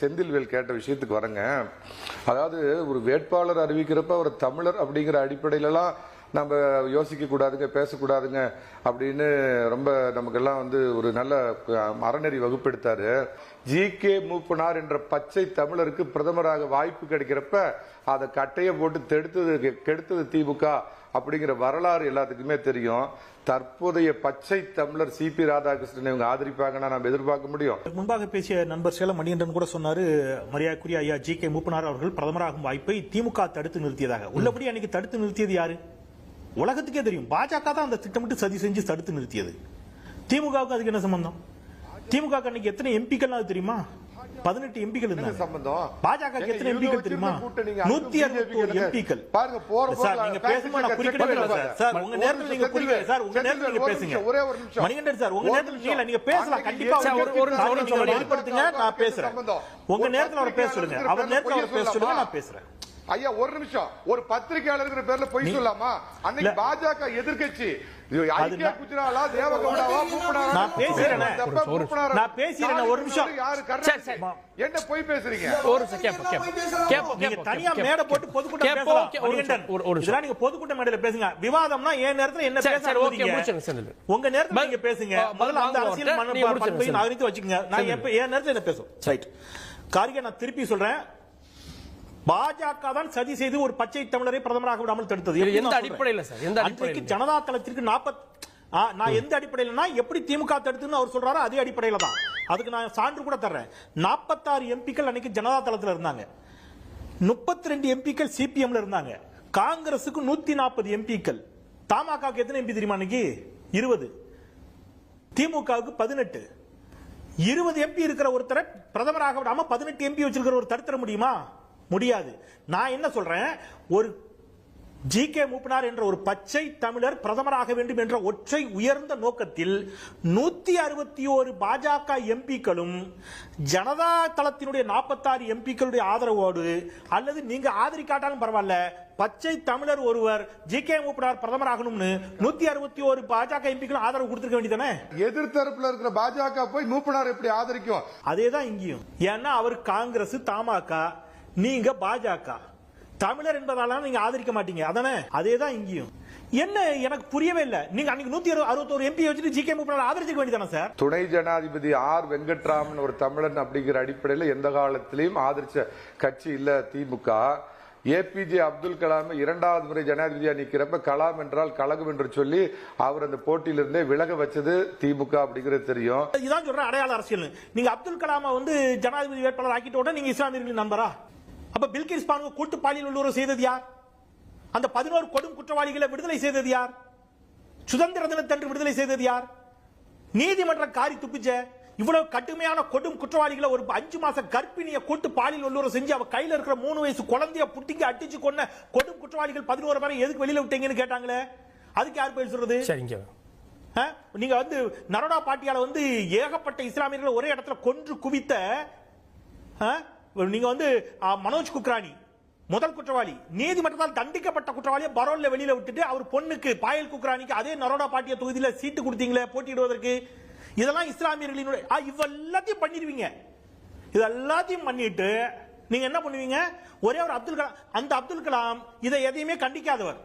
செந்தில்வேல் கேட்ட விஷயத்துக்கு வரங்க. அதாவது ஒரு வேட்பாளர் அறிவிக்கிறப்ப அவர் தமிழர் அப்படிங்கிற அடிப்படையிலலாம் நம்ம யோசிக்க கூடாதுங்க பேசக்கூடாதுங்க அப்படின்னு ரொம்ப நமக்கெல்லாம் வந்து ஒரு நல்ல அறநெறி வகுப்பெடுத்தாரு. ஜி. கே. மூப்பனார் என்ற பச்சை தமிழருக்கு பிரதமராக வாய்ப்பு கிடைக்கிறப்ப அதை கட்டையை போட்டு தெடுத்தது கெடுத்தது திமுக அப்படிங்கிற வரலாறு எல்லாத்துக்குமே தெரியும். தற்போதைய பச்சை தமிழர் சிபி ராதாகிருஷ்ணன் இவங்க ஆதரிப்பாங்கன்னா நம்ம எதிர்பார்க்க முடியும். முன்பாக பேசிய நண்பர் சேலம் மணிகண்டன் கூட சொன்னாரு மரியாதைக்குரிய ஐயா ஜி கே மூப்பனார் அவர்கள் பிரதமராகும் வாய்ப்பை திமுக தடுத்து நிறுத்தியதாக. உள்ளபடி அன்னைக்கு தடுத்து நிறுத்தியது யாரு? உலகத்துக்கே தெரியும். பாஜக தான் அந்த திட்டமிட்டு சதி செஞ்சு தடுத்து நிறுத்தியது. திமுகவுக்கு அதுக்கு என்ன சம்பந்தம்? திமுக அன்னைக்கு எத்தனை எம்பிக்கள் அது தெரியுமா? பதினெட்டு எம்பிக்கள் இருந்தாங்க சம்பந்தம் பாஜக எத்தனை எம்பிக்கள் தெரியுமா நூத்தி அறுபத்தி ஒரு எம்பிக்கள் பாருங்க, போற சார் நீங்க பேசும்போது நான் பண்ணுங்க. சார் சார் உங்க நேரத்தில் நீங்க குறுக்கிட சார் உங்க நேரத்தில் நீங்க பேசுங்க ஒரே ஒரு நிமிஷம். மணிகண்டன் சார் உங்க நேரத்தில். நீங்க நீங்க பேசலாம் கண்டிப்பா ஒரு- ஒரு நிமிஷம். வெளிப்படுத்துங்க நான் பேசுறேன். உங்க நேரத்தில் அவர் பேச சொல்லுங்க அவர் நேரத்தில் அவர் பேச சொல்லுங்க? நான் பேசுறேன் ஐயா ஒரு நிமிஷம். ஒரு பத்திரிகையாளர் பேர்ல பொய் சொல்லாமா? அன்னைக்கு. பாஜக சரி. என்ன பொய் பேசுறீங்க? ஒரு தனியா மேடை. போட்டு பொதுக்கூட்டம் நீங்க பொதுக்கூட்ட மேடையில பேசுங்க. விவாதம்னா என் நேரத்துல என்ன சரி, பேச சரி, ஓகே, அனுமதிங்க. முடிச்சிருங்க, செந்தில். உங்க நேரத்துல நீங்க பேசுங்க. முதல்ல அந்த அரசியல் வாங்க. மன- நீங்க முடிச்சிருங்க, பண்பை செந்தில். நகர்த்தி வச்சுக்கங்க. நான் என் நேரத்துல என்ன பேசும் ரைட் காரிகை நான் திருப்பி சொல்றேன். பாஜக தான் சதி செய்து ஒரு பச்சை தமிழரை பிரதமராக விடாமல் தடுத்தது. எந்த? அடிப்படையில சார்? எந்த அன்றைக்கு? ஜனதா தளத்திற்கு நாற்பத் ஆ, நான் எந்த அடிப்படையிலனா எப்படி திமுக தடுத்துன்னு அவர் சொல்றாரோ அதே அடிப்படையில தான். அதுக்கு நான் சான்று கூட தர்றேன். நாற்பத்தாறு எம்பிக்கள் அன்னைக்கு ஜனதா தளத்துல இருந்தாங்க. முப்பத்தி ரெண்டு எம்பிக்கள் சிபிஎம்ல இருந்தாங்க. காங்கிரசுக்கு நூத்தி நாற்பது எம்பிக்கள். தமாகாவுக்கு எத்தனை எம்பி தெரியுமா அன்னைக்கு? இருபது. திமுகவுக்கு பதினெட்டு. இருபது எம்பி இருக்கிற ஒருத்தரை பிரதமராக விடாம பதினெட்டு எம்பி வச்சிருக்கிற ஒரு தடுத்துற முடியுமா? முடியாது. நான் என்ன சொல்றேன்? ஒரு ஜி கே மூப்பனார் என்ற ஒரு பச்சை தமிழர் பிரதமராக வேண்டும் என்ற ஒற்றை உயர்ந்த நோக்கத்தில் நூத்தி அறுபத்தி ஒரு பாஜக எம்பிக்களும் ஜனதா தளத்தினுடைய நாற்பத்தாறு எம்பிக்களுடைய ஆதரவோடு அல்லது நீங்க ஆதரிக்காட்டாலும் பரவாயில்ல பச்சை தமிழர் ஒருவர் ஜி கே மூப்பனார் பிரதமராகணும்னு நூத்தி அறுபத்தி ஒரு பாஜக எம்பிக்களும் ஆதரவு கொடுத்திருக்க வேண்டியதானே? எதிர்த்தரப்புல இருக்கிற பாஜக போய் மூப்பனார் எப்படி ஆதரிக்கும்? அதேதான் இங்கேயும். ஏன்னா அவர் காங்கிரஸ் தமாக நீங்க பாஜக. தமிழர் என்பதால நீங்க ஆதரிக்க மாட்டீங்க. அதானே? அதேதான் இங்கேயும். என்ன எனக்கு புரியவே இல்ல. நீங்க அன்னைக்கு நூத்தி அறுபத்தோரு எம்பி வச்சுட்டு ஜி கே முப்பது ஆதரிச்சிக்க வேண்டியதானே சார்? துணை ஜனாதிபதி ஆர் வெங்கட்ராமன் ஒரு தமிழன் அப்படிங்கிற அடிப்படையில் எந்த காலத்திலையும் ஆதரிச்ச கட்சி இல்ல திமுக. ஏபிஜே அப்துல் கலாம் இரண்டாவது முறை ஜனாதிபதியா நிக்கிறப்ப கலாம் என்றால் கழகம் என்று சொல்லி அவர் அந்த போட்டியிலிருந்தே விலக வச்சது திமுக அப்படிங்கிறது தெரியும். இதான் சொல்றேன் அடையாள அரசியல் நீங்க அப்துல் கலாமை வந்து ஜனாதிபதி வேட்பாளர் ஆக்கிட்ட உடனே நீங்க இஸ்லாமியர்களின் நண்பரா? அப்ப பில்கிஸ் பானு கூட்டு பாலியல் உள்ளுறவு செய்தது யார்? அந்த பதினோரு கொடும் குற்றவாளிகளை விடுதலை செய்தது யார்? சுதந்திர தினத்தன்று விடுதலை செய்தது யார்? நீதிமன்றம் காரி துப்பிச்ச இவ்வளவு கடுமையான கொடும் குற்றவாளிகளை ஒரு அஞ்சு மாச கர்ப்பிணிய கூட்டு பாலியல் உள்ளுறவு செஞ்சு அவ கையில இருக்கிற மூணு வயசு குழந்தைய புட்டிங்க அடிச்சு கொன்ன கொடும் குற்றவாளிகள் பதினோரு பேரை எதுக்கு வெளியில விட்டீங்கன்னு கேட்டாங்களே? அதுக்கு யார் பேர் சொல்றது? சரிங்க ஆ? நீங்க வந்து நரோடா பாட்டியால வந்து ஏகப்பட்ட இஸ்லாமியர்களை ஒரே இடத்துல கொன்று குவித்த ஆ? நீங்க வந்து மனோஜ் குக்ரானி முதல் குற்றவாளி. நீதிமன்றத்தால் தண்டிக்கப்பட்ட குற்றவாளியை பரோல்ல வெளியில விட்டுட்டு அவர் பொண்ணுக்கு பாயல் குக்ரானிக்கு அதே நரோடா பாட்டிய தொகுதியில சீட்டு கொடுத்தீங்களே போட்டியிடுவதற்கு. இதெல்லாம் இஸ்லாமியர்களினுடைய ஆ, இவ்வெல்லாத்தையும் பண்ணிடுவீங்க. இது எல்லாத்தையும் பண்ணிட்டு நீங்க என்ன பண்ணுவீங்க? ஒரே ஒரு அப்துல் கலாம் அந்த அப்துல் கலாம் இதை எதையுமே கண்டிக்காதவர்.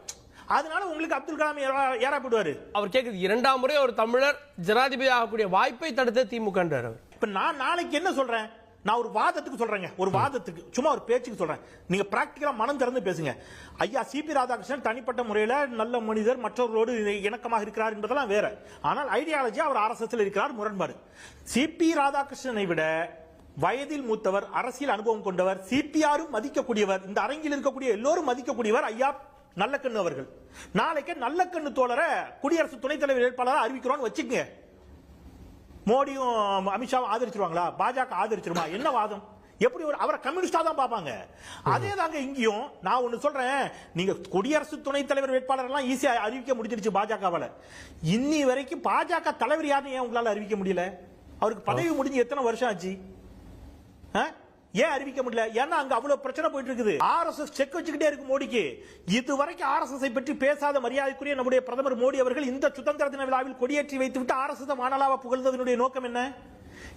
அதனால உங்களுக்கு அப்துல் கலாம் ஏறா- ஏறாப்படுவாரு அவர் கேக்குது இரண்டாம் முறை ஒரு தமிழர் ஜனாதிபதி ஆகக்கூடிய வாய்ப்பை தடுத்த திமுகன்றார் இப்ப நான் நாளைக்கு என்ன சொல்றேன்? நான் ஒரு வாதத்துக்கு சொல்றேங்க. ஒரு வாதத்துக்கு. சும்மா ஒரு பேச்சுக்கு சொல்றேன். நீங்க பிராக்டிகலா மனம் திறந்து பேசுங்க. ஐயா சிபி ராதாகிருஷ்ணன் தனிப்பட்ட முறையில நல்ல மனிதர் மற்றவர்களோடு இணக்கமாக இருக்கிறார் என்பதெல்லாம் வேற. ஆனால் ஐடியாலஜி அவர் ஆர்எஸ்எஸ் இருக்கிறார் முரண்பாடு. சிபி ராதாகிருஷ்ணனை விட வயதில் மூத்தவர் அரசியல் அனுபவம் கொண்டவர் சிபிஆரும் மதிக்கக்கூடியவர் இந்த அரங்கில் இருக்கக்கூடிய எல்லோரும் மதிக்கக்கூடியவர் ஐயா நல்லக்கண்ணு அவர்கள். நாளைக்கு நல்லக்கண்ணு தோழரை குடியரசு துணைத் தலைவர் வேட்பாளராக அறிவிக்கிறோம்னு வச்சுக்கங்க. மோடியும் அமித்ஷாவும் ஆதரிச்சிருவாங்களா? பாஜக ஆதரிச்சிருமா? என்ன வாதம்? எப்படி ஒரு அவரை கம்யூனிஸ்டா தான் பார்ப்பாங்க. அதே தாங்க இங்கேயும். நான் ஒன்னு சொல்றேன். நீங்க குடியரசு துணைத் தலைவர் வேட்பாளர் எல்லாம் ஈஸியா அறிவிக்க முடிஞ்சிருச்சு பாஜகவால. இன்னி வரைக்கும் பாஜக தலைவர் யாருன்னு ஏன் உங்களால அறிவிக்க முடியல? அவருக்கு பதவி முடிஞ்சு எத்தனை வருஷம் ஆச்சு? ஆ? ஏன் அறிவிக்க முடியல? ஏன்னா அங்க அவ்வளவு பிரச்சனை போயிட்டு இருக்குது ஆர்எஸ்எஸ் செக் வச்சுக்கிட்டே இருக்கு மோடிக்கு. இதுவரைக்கும் ஆர்எஸ்எஸ் பற்றி பேசாத மரியாதைக்குரிய நம்முடைய பிரதமர் மோடி அவர்கள் இந்த சுதந்திர தின விழாவில் கொடியேற்றி வைத்துவிட்டு ஆர்எஸ்எஸ் மாநாளாவ புகழ்ந்ததனுடைய நோக்கம் என்ன?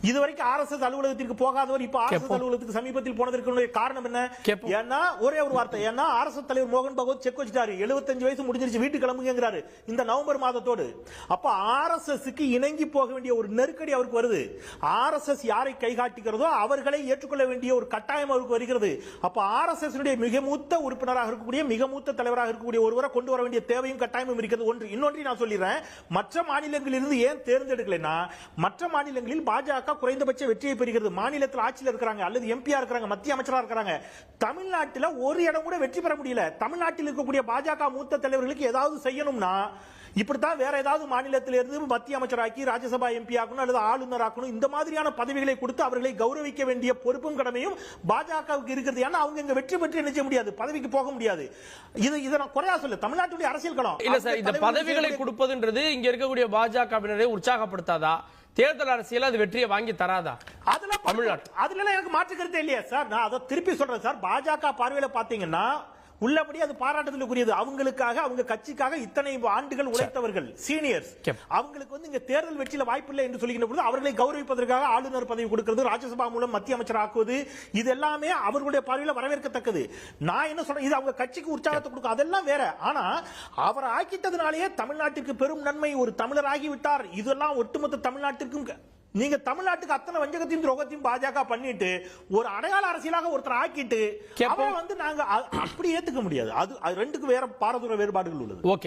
இதுவரைக்கும் ஆர்எஸ்எஸ் அலுவலகத்திற்கு போகாதவர் இப்ப ஆர்எஸ்எஸ். அலுவலகத்துக்கு சமீபத்தில் போனதற்கு காரணம் என்ன. ஏன்னா ஒரே ஒரு வார்த்தை. ஏன்னா ஆர்எஸ்எஸ் தலைவர் மோகன் பகவத் செக் வச்சிட்டாரு. 75 வயசு முடிஞ்சிருச்சு வீட்டுக்கு கிளம்புங்கிறாரு இந்த நவம்பர் மாதத்தோடு. அப்ப ஆர்எஸ்எஸ் க்கு இணங்கி போக வேண்டிய ஒரு நெருக்கடி அவருக்கு வருது. ஆர்எஸ்எஸ் யாரை கைகாட்டுகிறதோ அவர்களை ஏற்றுக்கொள்ள வேண்டிய ஒரு கட்டாயம் அவருக்கு வருகிறது. அப்ப ஆர்எஸ்எஸ் மிக மூத்த உறுப்பினராக இருக்கக்கூடிய மிக மூத்த தலைவராக இருக்கக்கூடிய ஒருவரை கொண்டு வர வேண்டிய தேவையும் கட்டாயமும் இருக்கிறது. ஒன்று. இன்னொன்று நான் சொல்லிடுறேன். மற்ற மாநிலங்களில் இருந்து ஏன் தேர்ந்தெடுக்கலைன்னா மற்ற மாநிலங்களில் பாஜக குறைந்தபட்ச வெற்றியை பெறுகிறது. மாநிலத்தில் ஆட்சியில் இருக்கிறாங்க அல்லது எம்பியா இருக்கிறாங்க மத்திய அமைச்சரா இருக்கிறாங்க. தமிழ்நாட்டில் ஒரு இடம் கூட வெற்றி பெற முடியல. தமிழ்நாட்டில் இருக்கக்கூடிய பாஜக மூத்த தலைவர்களுக்கு ஏதாவது செய்யணும்னா இப்படித்தான் வேற ஏதாவது மாநிலத்தில இருந்து மத்திய அமைச்சராக்கி ராஜ்யசபா எம்பி ஆக்கணும் அல்லது ஆளுநர் ஆக்கணும் இந்த மாதிரியான பதவிகளை கொடுத்து அவர்களை கௌரவிக்க வேண்டிய பொறுப்பும் கடமையும் பாஜகவுக்கு இருக்கிறது. ஏன்னா அவங்க இங்க வெற்றி பெற்று செய்ய முடியாது? பதவிக்கு போக முடியாது. இது இதை நான் குறையா சொல்ல தமிழ்நாட்டுடைய அரசியல் களம். இல்ல சார் இந்த பதவிகளை கொடுப்பதுன்றது இங்க இருக்கக்கூடிய பாஜகவினரை உற்சாகப்படுத்தாதா? தேர்தல் அரசியல் அது வெற்றியை வாங்கி தராதா? அதெல்லாம் தமிழ்நாட்டு. அதுல எனக்கு மாற்று கருத்தே இல்லையா. சார் நான் அதை திருப்பி சொல்றேன் சார். பாஜக பார்வையில பாத்தீங்கன்னா உள்ளபடி அது பாராட்டுதலுக்குரியது. அவங்களுக்காக அவங்க கட்சிக்காக இத்தனை ஆண்டுகள் உழைத்தவர்கள் சீனியர்ஸ். அவங்களுக்கு வந்து இங்க தேர்தல் வெற்றியில வாய்ப்பில்லை என்று சொல்லுகின்ற பொழுது அவர்களை கௌரவிப்பதற்காக ஆளுநர் பதவி கொடுக்கிறது ராஜ்யசபா மூலம் மத்திய அமைச்சர் ஆக்குவது இது எல்லாமே அவர்களுடைய பார்வையில வரவேற்கத்தக்கது. நான் என்ன சொல்றேன் இது அவங்க கட்சிக்கு உற்சாகத்தை கொடுக்கும். அதெல்லாம் வேற. ஆனா அவரை ஆக்கிட்டதுனாலேயே தமிழ்நாட்டிற்கு பெரும் நன்மை ஒரு தமிழர் ஆகிவிட்டார் இதெல்லாம் ஒட்டுமொத்த தமிழ்நாட்டிற்கும் நீங்க தமிழ்நாட்டுக்கு அத்தனை வஞ்சகத்தையும் துரோகத்தையும் பாஜக பண்ணிட்டு ஒரு அடையாள அரசியலாக ஒருத்தர் ஆக்கிட்டு. அவரை வந்து நாங்க அப்படி ஏத்துக்க முடியாது. அது ரெண்டுக்கும் வேற பாரதூர வேறுபாடுகள் உள்ளது. ஓகே.